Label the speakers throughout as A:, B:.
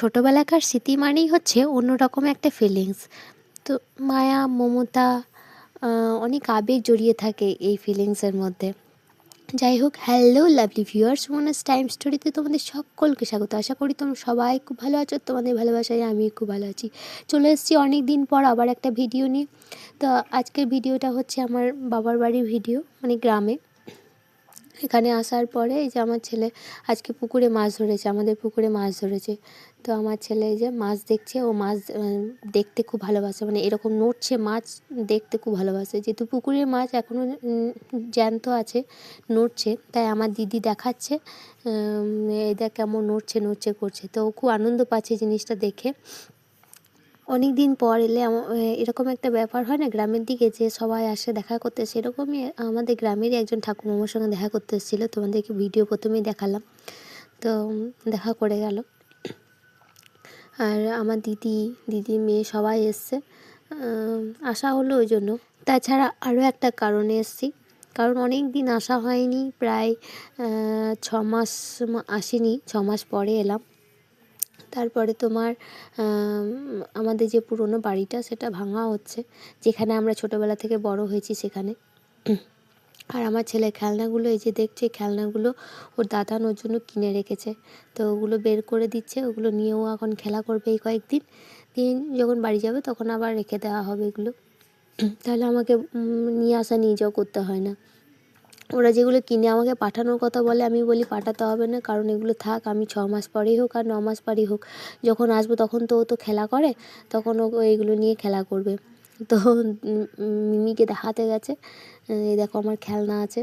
A: ছোটোবেলাকার স্মৃতি মানেই হচ্ছে অন্যরকম একটা ফিলিংস তো মায়া, মমতা অনেক আবেগ জড়িয়ে থাকে এই ফিলিংসের মধ্যে। যাই হোক hello lovely viewers Monas time স্টোরিতে তোমাদের সকলকে স্বাগত। আশা করি তোমরা সবাই খুব ভালো আছো, তোমাদের ভালোবাসায় আমি খুব ভালো আছি। চলে এসেছি অনেক দিন পর আবার একটা ভিডিও নিয়ে। তো আজকের ভিডিওটা হচ্ছে আমার বাবার বাড়ির ভিডিও মানে গ্রামে। এখানে আসার পরে এই যে আমার ছেলে আজকে পুকুরে মাছ ধরেছে, আমাদের পুকুরে মাছ ধরেছে। তো আমার ছেলে এই যে মাছ দেখছে, ও মাছ দেখতে খুব ভালোবাসে। মানে এরকম নড়ছে মাছ, দেখতে খুব ভালোবাসে। যেহেতু পুকুরের মাছ এখনও জ্যান্ত আছে, নড়ছে। তাই আমার দিদি দেখাচ্ছে দেখ কেমন নড়ছে নড়ছে, করছে। তো ও খুব আনন্দ পাচ্ছে জিনিসটা দেখে। অনেক দিন পর এলে এরকম একটা ব্যাপার হয় না, গ্রামের দিকে যে সবাই আসে দেখা করতে, সেরকমই আমাদের গ্রামেরই একজন ঠাকুমার সঙ্গে দেখা করতে এসেছিল, তোমাদেরকে ভিডিও প্রথমেই দেখালাম। তো দেখা করে গেল। আর আমার দিদি দিদি মেয়ে সবাই এসছে। আসা হলো ওই জন্য। তাছাড়া আরও একটা কারণে এসছি। কারণ অনেক দিন আসা হয়নি, প্রায় ছ মাস আসিনি, ছ মাস পরে এলাম। তারপরে তোমার আমাদের যে পুরনো বাড়িটা সেটা ভাঙা হচ্ছে, যেখানে আমরা ছোটোবেলা থেকে বড় হয়েছি সেখানে। আর আমার ছেলে খেলনাগুলো, এই যে দেখছে খেলনাগুলো ওর দাদা ওর জন্য কিনে রেখেছে। তো ওগুলো বের করে দিচ্ছে, ওগুলো নিয়েও এখন খেলা করবে এই কয়েকদিন। দিন যখন বাড়ি যাবে তখন আবার রেখে দেওয়া হবে এগুলো। তাহলে আমাকে নিয়ে আসা নিয়ে যাওয়া করতে হয় না। ওরা যেগুলো কিনে আমাকে পাঠানোর কথা বলে, আমি বলি পাঠাতে হবে না, কারণ এগুলো থাক, আমি ছ মাস পরেই হোক আর ন মাস পরেই হোক। যখন আসব তখন তো ও তো খেলা করে, তখন ও এইগুলো নিয়ে খেলা করবে। তো মিমিকে দেখাতে গেছে, এই দেখো আমার খেলনা আছে।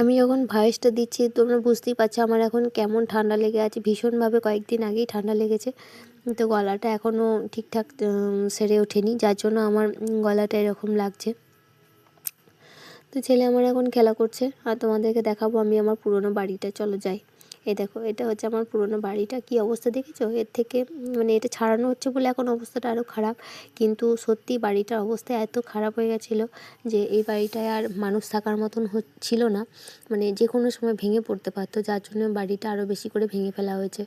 A: আমি যখন ভয়েসটা দিচ্ছি, তোমরা বুঝতেই পারছ আমার এখন কেমন ঠান্ডা লেগে আছে। ভীষণভাবে কয়েকদিন আগেই ঠান্ডা লেগেছে। তো গলাটা এখনও ঠিকঠাক সেরে ওঠেনি, যার জন্য আমার গলাটা এরকম লাগছে। তো ছেলে আমার এখন খেলা করছে, আর তোমাদেরকে দেখাবো আমি আমার পুরনো বাড়িটা। চলো যাই। এই দেখো, এটা হচ্ছে আমার পুরনো বাড়িটা। কি অবস্থা দেখেছ? এর থেকে মানে এটা ছাড়ানো হচ্ছে বলে এখন অবস্থাটা আরও খারাপ। কিন্তু সত্যি বাড়িটার অবস্থা এত খারাপ হয়ে গেছিল যে এই বাড়িটায় আর মানুষ থাকার মতন হচ্ছিল না। মানে যে কোনো সময় ভেঙে পড়তে পারতো, যার জন্য বাড়িটা আরও বেশি করে ভেঙে ফেলা হয়েছে।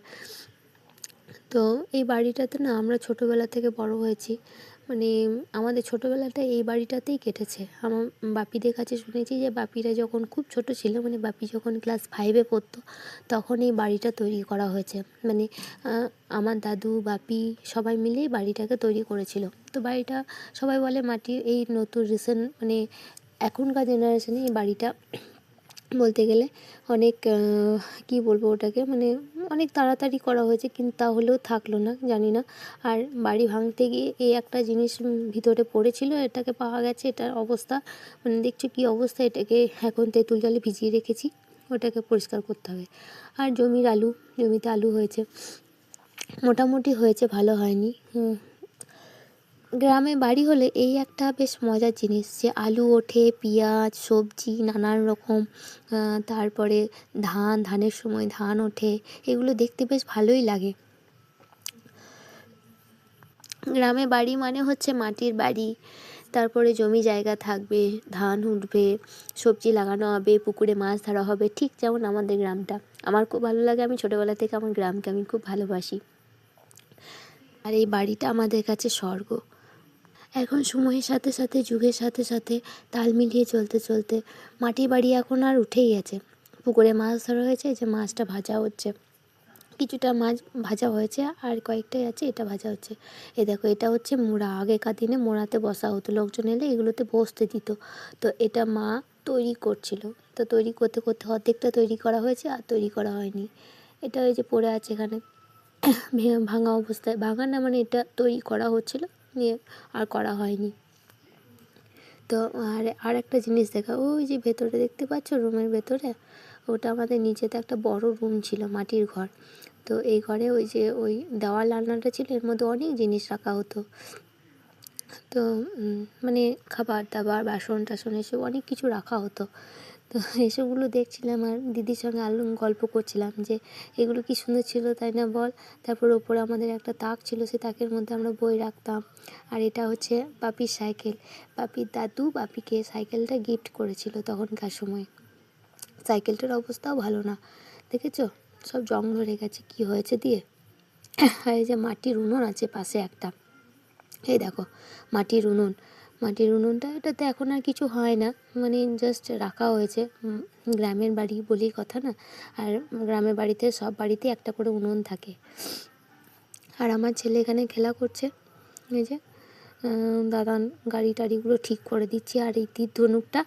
A: তো এই বাড়িটাতে না আমরা ছোটোবেলা থেকে বড় হয়েছি। মানে আমাদের ছোটোবেলাটা এই বাড়িটাতেই কেটেছে। আমার বাপিদের কাছে শুনেছি যে বাপিরা যখন খুব ছোট ছিল মানে বাপি যখন ক্লাস ফাইভে পড়তো, তখন এই বাড়িটা তৈরি করা হয়েছে। মানে আমার দাদু, বাপি সবাই মিলেই বাড়িটাকে তৈরি করেছিল। তো বাড়িটা সবাই বলে মাটি এই নতুন রিসেন্ট মানে এখনকার জেনারেশনে এই বাড়িটা বলতে গেলে অনেক কী বলব ওটাকে মানে অনেক তাড়াতাড়ি করা হয়েছে, কিন্তু তাহলেও থাকল না, জানি না। আর বাড়ি ভাঙতে গিয়ে এই একটা জিনিস ভিতরে পড়েছিল, এটাকে পাওয়া গেছে, এটার অবস্থা মানে দেখছ কী অবস্থা, এটাকে এখন তেঁতুল জলে ভিজিয়ে রেখেছি, ওটাকে পরিষ্কার করতে হবে। আর জমির আলু, জমিতে আলু হয়েছে, মোটামুটি হয়েছে, ভালো হয়নি। গ্রামে বাড়ি হলে এই একটা বেশ মজার জিনিস যে আলু ওঠে, পেঁয়াজ, সবজি, নানান রকম তারপরে ধান, ধানের সময় ধান ওঠে, এগুলো দেখতে বেশ ভালোই লাগে। গ্রামে বাড়ি মানে হচ্ছে মাটির বাড়ি, তারপরে জমি জায়গা থাকবে, ধান উঠবে, সবজি লাগানো হবে, পুকুরে মাছ ধরা হবে, ঠিক যেমন আমাদের গ্রামটা। আমার খুব ভালো লাগে, আমি ছোটোবেলা থেকে আমার গ্রামকে আমি খুব ভালোবাসি। আর এই বাড়িটা আমাদের কাছে স্বর্গ। এখন সময়ের সাথে সাথে, যুগের সাথে সাথে তাল মিলিয়ে চলতে চলতে মাটির বাড়ি এখন আর উঠেই গেছে। পুকুরে মাছ ধরা হয়েছে, যে মাছটা ভাজা হচ্ছে। কিছুটা মাছ ভাজা হয়েছে, আর কয়েকটাই আছে, এটা ভাজা হচ্ছে। এ দেখো, এটা হচ্ছে মোড়া। আগেকার দিনে মোড়াতে বসা হতো, লোকজন এলে এগুলোতে বসতে দিত। তো এটা মা তৈরি করছিল। তো তৈরি করতে করতে অর্ধেকটা তৈরি করা হয়েছে, আর তৈরি করা হয়নি। এটা ওই যে পড়ে আছে এখানে। ভাঙা অবস্থায়। ভাঙা না মানে এটা তৈরি করা হচ্ছিল। নিয়ে আর করা হয়নি। তো আর আর একটা জিনিস দেখা, ওই যে ভেতরে দেখতে পাচ্ছ রুমের ভেতরে? ওটা আমাদের নিচেতে একটা বড় রুম ছিল, মাটির ঘর। তো এই ঘরে ওই যে ওই দেওয়াল আলনাটা ছিল, এর মধ্যে অনেক জিনিস রাখা হতো। তো মানে খাবার দাবার বাসন টাসন এসব অনেক কিছু রাখা হতো। তো এসবগুলো দেখছিলাম আর দিদির সঙ্গে আলু গল্প করছিলাম যে এগুলো কি সুন্দর ছিল, তাই না বল? তারপর ওপরে আমাদের একটা তাক ছিল, সেই তাকের মধ্যে আমরা বই রাখতাম। আর এটা হচ্ছে বাপির সাইকেল। বাপির দাদু বাপিকে সাইকেলটা গিফট করেছিল তখনকার সময়। সাইকেলটার অবস্থাও ভালো না, দেখেছ? সব জং ধরে গেছে, কি হয়েছে দিয়ে? আর এই যে মাটির উনুন আছে পাশে একটা। এই দেখো, মাটির উনুন। মাটির উনুনটা, এটাতে এখন আর কিছু হয় না। মানে জাস্ট রাখা হয়েছে। গ্রামের বাড়ি বলেই কথা না? আর গ্রামের বাড়িতে, সব বাড়িতে একটা করে উনুন থাকে। আর আমার ছেলে এখানে খেলা করছে। এই যে দাদান গাড়ি টাড়িগুলো ঠিক করে দিচ্ছি। আর এই তীর ধনুকটা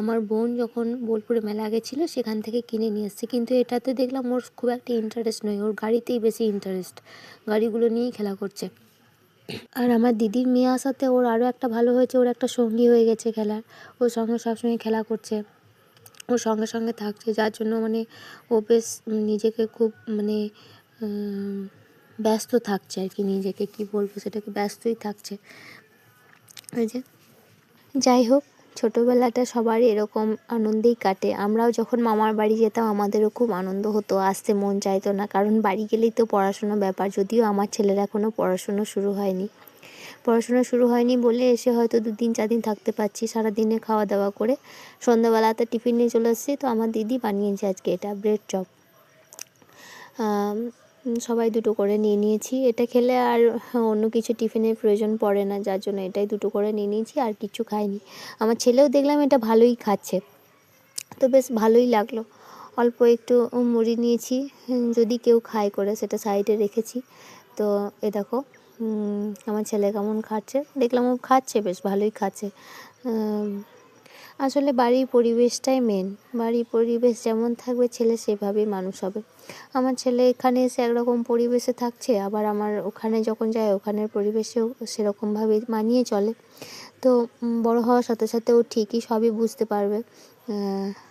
A: আমার বোন যখন বোলপুরে মেলা গেছিল, সেখান থেকে কিনে নিয়ে এসছে। কিন্তু এটাতে দেখলাম ওর খুব একটা ইন্টারেস্ট নয়। ওর গাড়িতেই বেশি ইন্টারেস্ট গাড়িগুলো নিয়েই খেলা করছে। আর আমার দিদির মেয়ে আসাতে ওর আরও একটা ভালো হয়েছে, ওর একটা সঙ্গী হয়ে গেছে খেলার। ওর সঙ্গে সবসময় খেলা করছে। ওর সঙ্গে সঙ্গে থাকছে, যার জন্য মানে ও বেশ নিজেকে খুব মানে ব্যস্ত থাকছে আর কি নিজেকে। কি বলব? সেটাকে ব্যস্তই থাকছে। ওই যে, যাই হোক ছোটোবেলাটা সবারই এরকম আনন্দেই কাটে। আমরাও যখন মামার বাড়ি যেতাম, আমাদেরও খুব আনন্দ হতো, আসতে মন চাইতো না। কারণ বাড়ি গেলেই তো পড়াশুনো ব্যাপার, যদিও আমার ছেলের এখনও পড়াশুনো শুরু হয়নি। পড়াশোনা শুরু হয়নি বলে এসে হয়তো দু দিন চার দিন থাকতে পারছি সারাদিনে খাওয়া দাওয়া করে সন্ধ্যাবেলাতে টিফিন নিয়ে চলে আসছি, তো আমার দিদি বানিয়েছে আজকে এটা ব্রেড চপ। সবাই দুটো করে নিয়ে নিয়েছি। এটা খেলে আর অন্য কিছু টিফিনের প্রয়োজন পড়ে না, যার জন্য এটাই দুটো করে নিয়ে নিয়েছি, আর কিছু খাইনি। আমার ছেলেও দেখলাম এটা ভালোই খাচ্ছে। তো বেশ ভালোই লাগল। অল্প একটু মুড়ি নিয়েছি। যদি কেউ খায় করে, সেটা সাইডে রেখেছি। তো এ দেখো আমার ছেলে কেমন খাচ্ছে। দেখলাম ও খাচ্ছে, বেশ ভালোই খাচ্ছে। আসলে বাড়ির পরিবেশটাই মেন বাড়ির পরিবেশ যেমন থাকবে ছেলে সেভাবেই মানুষ হবে। আমার ছেলে এখানে এসে একরকম পরিবেশে থাকছে, আবার আমার ওখানে যখন যায় ওখানের পরিবেশেও সেরকমভাবে মানিয়ে চলে। তো বড় হওয়ার সাথে সাথে ও ঠিকই সবই বুঝতে পারবে।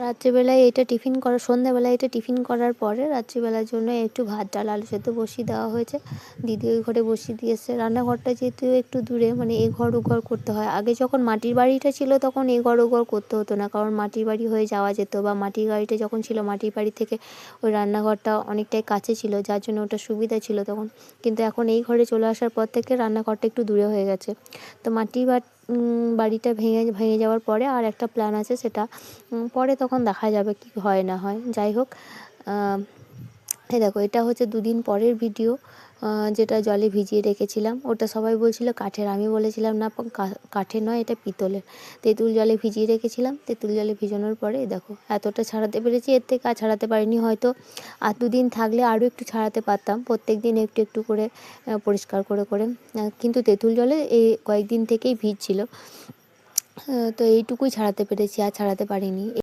A: রাত্রিবেলায় এটা টিফিন করা সন্ধ্যাবেলায় এটা টিফিন করার পরে রাত্রিবেলার জন্য একটু ভাত ডাল আলু সেদ্ধ বসিয়ে দেওয়া হয়েছে। দিদি ওই ঘরে বসিয়ে দিয়েছে। রান্নাঘরটা যেহেতু একটু দূরে মানে এ ঘর ও ঘর করতে হয়। আগে যখন মাটির বাড়িটা ছিল তখন এ ঘর ও ঘর করতে হতো না। কারণ মাটির বাড়ি হয়ে যাওয়া যেত বা মাটির বাড়িটা যখন ছিল মাটির বাড়ি থেকে ওই রান্নাঘরটা অনেকটাই কাছে ছিল যার জন্য ওটা সুবিধা ছিল তখন। কিন্তু এখন এই ঘরে চলে আসার পর থেকে রান্নাঘরটা একটু দূরে হয়ে গেছে। তো মাটির বা উম, বাড়িটা ভেঙে ভেঙে যাওয়ার পরে আর একটা প্ল্যান আছে সেটা পরে তখন দেখা যাবে কি হয় না হয়। যাই হোক এই দেখো, এটা হচ্ছে দুদিন পরের ভিডিও যেটা জলে ভিজিয়ে রেখেছিলাম। ওটা সবাই বলছিল কাঠের, আমি বলেছিলাম না, প- কা- কাঠের নয়, এটা পিতলের। তেঁতুল জলে ভিজিয়ে রেখেছিলাম, তেঁতুল জলে ভিজানোর পরে দেখো, এতটা ছাড়াতে পেরেছি, এর থেকে আর ছাড়াতে পারিনি হয়তো। আর দুদিন থাকলে আরও একটু ছাড়াতে পারতাম প্রত্যেক দিন একটু একটু করে পরিষ্কার করে করে। কিন্তু তেঁতুল জলে এই কয়েকদিন থেকেই ভিজছিল। তো এইটুকুই ছাড়াতে পেরেছি, আর ছাড়াতে পারিনি।